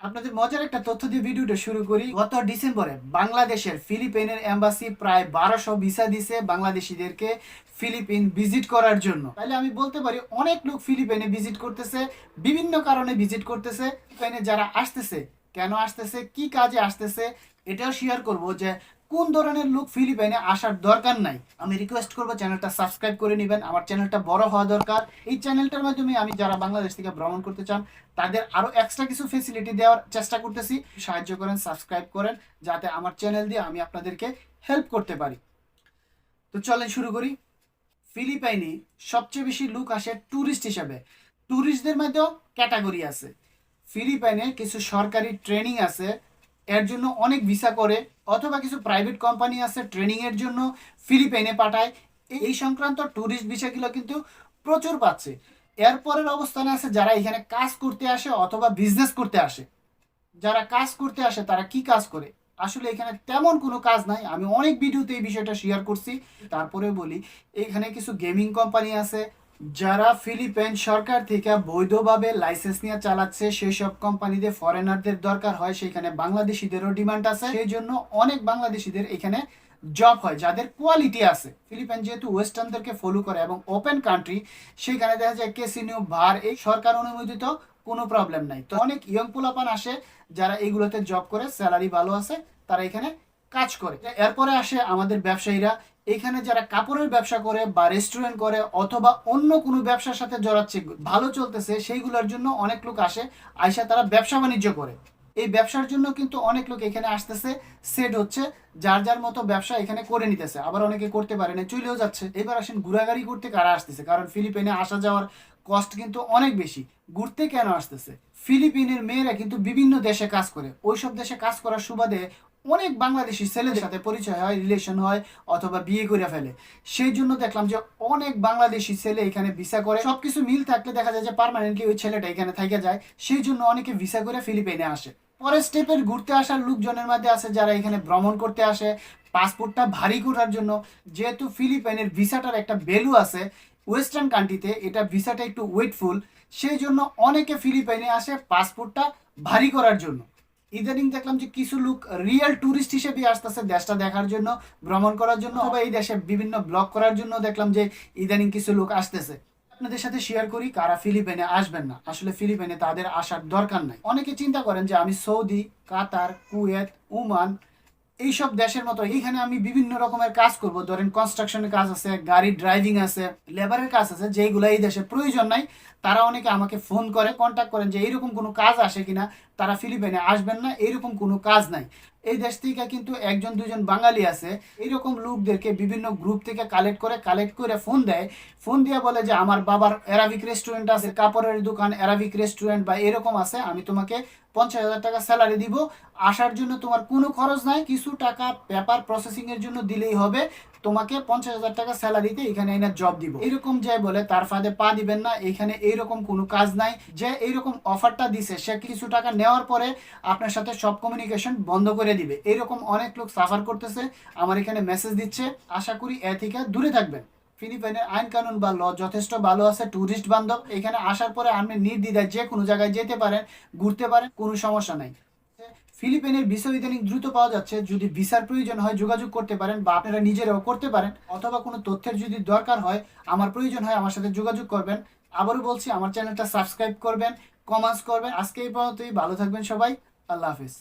আপনাদের মজার একটা তথ্য দিয়ে ভিডিওটা শুরু করি। গত ডিসেম্বরে বাংলাদেশের ফিলিপাইনের এম্বাসি প্রায় বারোশো ভিসা দিছে বাংলাদেশিদেরকে ফিলিপিন ভিজিট করার জন্য। তাহলে আমি বলতে পারি, অনেক লোক ফিলিপাইনে ভিজিট করতেছে, বিভিন্ন কারণে ভিজিট করতেছে। ফিলিপাইনে যারা আসতেছে, কেন আসতেছে, কি কাজে আসতেছে, এটাও শেয়ার করব যে কোন ধরনের লোক ফিলিপাইনে আসার দরকার নাই? আমি রিকোয়েস্ট করব চ্যানেলটা সাবস্ক্রাইব করে নেবেন। আমার চ্যানেলটা বড় হওয়া দরকার। এই চ্যানেলটার মাধ্যমে আমি যারা বাংলাদেশ থেকে ভ্রমণ করতে চান, তাদের আরও এক্সট্রা কিছু ফেসিলিটি দেওয়ার চেষ্টা করতেছি। সাহায্য করেন সাবস্ক্রাইব করেন, যাতে আমার চ্যানেল দিয়ে আমি আপনাদেরকে হেল্প করতে পারি। তো চলেন শুরু করি। ফিলিপাইনে সবচেয়ে বেশি লোক আসে ট্যুরিস্ট হিসাবে। ট্যুরিস্টদের মধ্যেও ক্যাটাগরি আছে। ফিলিপাইনে কিছু সরকারি ট্রেনিং আছে। এর জন্য অনেক ভিসা করে, অথবা কিছু প্রাইভেট কোম্পানি আছে ট্রেনিং এর জন্য ফিলিপাইনে পাঠায়। এই- এই সংক্রান্ত ট্যুরিস্ট ভিসাগুলো কিন্তু প্রচুর পাচ্ছে। এরপরের অবস্থানে আছে যারা এখানে কাজ করতে আসে অথবা বিজনেস করতে আসে। যারা কাজ করতে আসে, তারা কি কাজ করে? আসলে এখানে তেমন কোনো কাজ নাই। আমি অনেক ভিডিওতে এই বিষয়টা শেয়ার করছি। তারপরে বলি, এখানে কিছু গেমিং কোম্পানি আছে যারা ফিলিপাইন সরকার থেকে বৈধভাবে লাইসেন্স নিয়ে চালাচ্ছে সেই সব কোম্পানিতে ফরেনারদের দরকার হয়, সেখানে বাংলাদেশিদেরও ডিমান্ড আছে। সেই জন্য অনেক বাংলাদেশিদের এখানে জব হয়, যাদের কোয়ালিটি আছে। ফিলিপাইন যেহেতু ওয়েস্টার্নদেরকে ফলো করে এবং ওপেন কান্ট্রি সেখানে দেখা যায় কেসিনিও ভার এই সরকার অনুমোদিত কোনো প্রবলেম নাই। তো অনেক ইয়ং পোলাপান আসে, যারা এইগুলোতে জব করে স্যালারি ভালো আছে, তারা এখানে কাজ করে। এরপরে আসে আমাদের ব্যবসায়ীরা এখানে যারা কাপড়ের ব্যবসা করে বা রেস্টুরেন্ট করে অথবা অন্য কোনো ব্যবসার সাথে জড়াচ্ছে, ভালো চলতেছে, সেইগুলোর জন্য অনেক লোক আসে, আইসা তারা ব্যবসা বাণিজ্য করে। এই ব্যবসার জন্য কিন্তু অনেক লোক এখানে আসতেছে সেট হচ্ছে, যার যার মতো ব্যবসা এখানে করে নিতেছে। আবার অনেকে করতে পারে না, চলেও যাচ্ছে। এবার আসেন ঘোরাঘুরি করতে কারা আসতেছে? কারণ ফিলিপাইনে আসা যাওয়ার কস্ট কিন্তু অনেক বেশি। ঘুরতে কেন আসতেছে? ফিলিপিনের মেয়েরা কিন্তু বিভিন্ন দেশে কাজ করে। ওইসব দেশে কাজ করার সুবাদে অনেক বাংলাদেশি ছেলেদের সাথে পরিচয় হয় রিলেশন হয়, অথবা বিয়ে করে ফেলে। সেই জন্য দেখলাম যে অনেক বাংলাদেশি ছেলে এখানে ভিসা করে। সবকিছু মিল থাকলে দেখা যায় যে পার্মানেন্টলি ওই ছেলেটা এখানে থেকে যায়। সেই জন্য অনেকে ভিসা করে ফিলিপাইনে আসে। পরের স্টেপের ঘুরতে আসার লোকজনের মধ্যে আছে যারা এখানে ভ্রমণ করতে আসে। পাসপোর্টটা ভারী করার জন্য। যেহেতু ফিলিপাইনের ভিসাটার একটা ভ্যালু আছে ওয়েস্টার্ন কান্ট্রিতে এটা ভিসাটা একটু ওয়েটফুল সেই জন্য অনেকে ফিলিপাইনে আসে পাসপোর্টটা ভারী করার জন্য। ইদানিং দেখলাম যে কিছু লোক রিয়েল ট্যুরিস্ট হিসেবে আসতেছে দেশটা দেখার জন্য, ভ্রমণ করার জন্য, অথবা এই দেশে বিভিন্ন ব্লগ করার জন্য দেখলাম যে ইদানিং কিছু লোক আসতেছে। আপনাদের সাথে শেয়ার করি কারা ফিলিপাইনে আসবেন না। আসলে ফিলিপাইনে তাদের আসার দরকার নাই। অনেকে চিন্তা করেন যে আমি সৌদি, কাতার, কুয়েত, ওমান এইসব দেশের মতো এখানে আমি বিভিন্ন রকমের কাজ করব। ধরেন কনস্ট্রাকশনের কাজ আছে, গাড়ি ড্রাইভিং আছে লেবারের কাজ আছে যেগুলো এই দেশে প্রয়োজন নাই। তারা অনেকে আমাকে ফোন করে কন্ট্যাক্ট করেন যে এইরকম কোনো কাজ আসে কিনা। তারা ফিলিপাইনে আসবেন না, এরকম কোনো কাজ নাই। এই দেশ থেকে কিন্তু একজন, দুজন বাঙালি আছে এইরকম লোকদেরকে বিভিন্ন গ্রুপ থেকে কালেক্ট করে কালেক্ট করে ফোন দেয়। ফোন দিয়ে বলে যে, আমার বাবার অ্যারাবিক রেস্টুরেন্ট আছে, কাপড়ের দোকান অ্যারাবিক রেস্টুরেন্ট বা এরকম আছে, আমি তোমাকে পঞ্চাশ হাজার টাকা স্যালারি দিব। আসার জন্য তোমার কোনো খরচ নাই, কিছু টাকা পেপার প্রসেসিং এর জন্য দিলেই হবে। তোমাকে পঞ্চাশ হাজার টাকা স্যালারিতে এখানে এনে জব দিব। এরকম যে বলে, তার ফাঁদে পা দিবেন না, এখানে এইরকম কোনো কাজ নাই। যে এইরকম অফারটা দিছে, সে কিছু টাকা নেওয়ার পরে আপনার সাথে সব কমিউনিকেশন বন্ধ করে দিবে। এরকম অনেক লোক সাফার করতেছে, আমার এখানে মেসেজ দিচ্ছে। আশা করি এ থেকে দূরে থাকবেন। ফিলিপাইনের আইন কানুন বা ল যথেষ্ট ভালো আছে ট্যুরিস্ট বান্ধব। এখানে আসার পরে আপনি নির্দ্বিধায় যে কোনো জায়গায় যেতে পারেন, ঘুরতে পারেন, কোনো সমস্যা নাই। ফিলিপাইনের ভিসা ইদানিং দ্রুত পাওয়া যাচ্ছে। যদি ভিসার প্রয়োজন হয়, যোগাযোগ করতে পারেন বা আপনারা নিজেরাও করতে পারেন। অথবা কোনো তথ্যের যদি দরকার হয়, আমার প্রয়োজন হয়, আমার সাথে যোগাযোগ করবেন। আবারও বলছি, আমার চ্যানেলটা সাবস্ক্রাইব করবেন। কমেন্টস করবে আজকে এই পর্যন্তই। ভালো থাকবেন সবাই। আল্লাহ হাফিজ।